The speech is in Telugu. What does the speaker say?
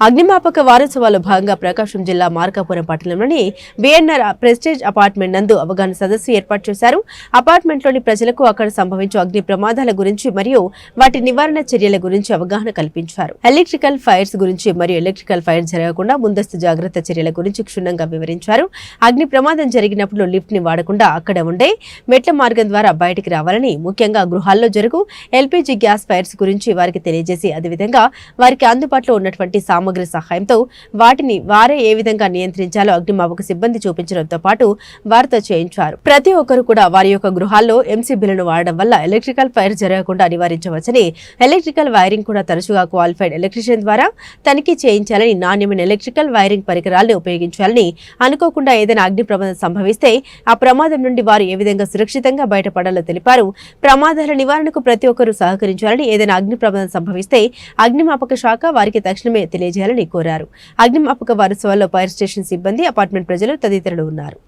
అగ్నిమాపక వారోత్సవాల్లో భాగంగా ప్రకాశం జిల్లా మార్కాపురం పట్టణంలోని బిఎన్ఆర్ ప్రెస్టేజ్ అపార్ట్మెంట్ నందు అవగాహన సదస్సు ఏర్పాటు చేశారు. అపార్ట్మెంట్లోని ప్రజలకు అక్కడ సంభవించే అగ్ని ప్రమాదాల గురించి మరియు వాటి నివారణ చర్యల గురించి అవగాహన కల్పించారు. ఎలక్ట్రికల్ ఫైర్స్ గురించి మరియు ఎలక్ట్రికల్ ఫైర్ జరగకుండా ముందస్తు జాగ్రత్త చర్యల గురించి క్షుణ్ణంగా వివరించారు. అగ్ని ప్రమాదం జరిగినప్పుడు లిఫ్ట్ని వాడకుండా అక్కడ ఉండే మెట్ల మార్గం ద్వారా బయటికి రావాలని ముఖ్యంగా గృహాల్లో జరుగు ఎల్పీజీ గ్యాస్ ఫైర్స్ గురించి వారికి తెలియజేసి అదేవిధంగా వారికి అందుబాటులో ఉన్నటువంటి సామగ్రి సహాయంతో వాటిని వారే ఏ విధంగా నియంత్రించాలో అగ్నిమాపక సిబ్బంది చూపించడంతో పాటు వారితో చేయించారు. ప్రతి ఒక్కరు కూడా వారి యొక్క గృహాల్లో ఎంసీబీలను వాడడం వల్ల ఎలక్ట్రికల్ ఫైర్ జరగకుండా నివారించవచ్చని ఎలక్ట్రికల్ వైరింగ్ కూడా తరచుగా క్వాలిఫైడ్ ఎలక్ట్రీషియన్ ద్వారా తనిఖీ చేయించాలని నాణ్యమైన ఎలక్ట్రికల్ వైరింగ్ పరికరాలను ఉపయోగించాలని అనుకోకుండా ఏదైనా అగ్ని ప్రమాదం సంభవిస్తే ఆ ప్రమాదం నుండి వారు ఏ విధంగా సురక్షితంగా బయటపడాలో తెలిపారు. ప్రమాదాల నివారణకు ప్రతి ఒక్కరూ సహకరించాలని ఏదైనా అగ్ని ప్రమాదం సంభవిస్తే అగ్నిమాపక శాఖ వారికి తక్షణమే చేయాలని కోరారు అగ్నిమాపక వారసవాల్లో ఫైర్ స్టేషన్ సిబ్బంది అపార్ట్మెంట్ ప్రజలు తదితరులు ఉన్నారు.